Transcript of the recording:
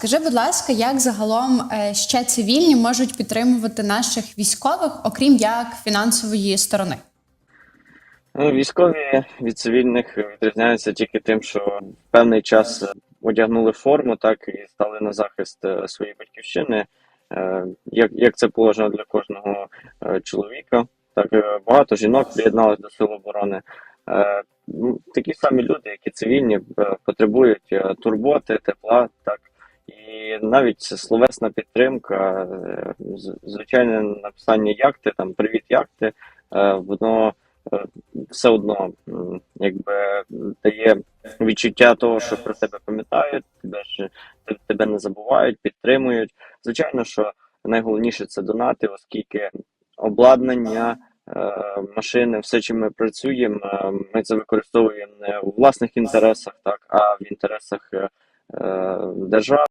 Скажи, будь ласка, як загалом е, ще цивільні можуть підтримувати наших військових, окрім як фінансової сторони? Ну, військові від цивільних відрізняються тільки тим, що певний час е, одягнули форму, так і стали на захист е, своєї батьківщини, як, як це положено для кожного чоловіка. Так багато жінок приєдналися до сил оборони. Такі самі люди, які цивільні, потребують турботи, тепла, так і навіть словесна підтримка, е, звичайне написання якти, там привіт, якти, е, воно е, все одно якби дає відчуття того, що про тебе пам'ятають, тебе ж тебе не забувають, підтримують. Звичайно, що найголовніше це донати, оскільки обладнання. Машини, все, чим ми працюємо, ми це використовуємо не у власних інтересах, так а в інтересах держави.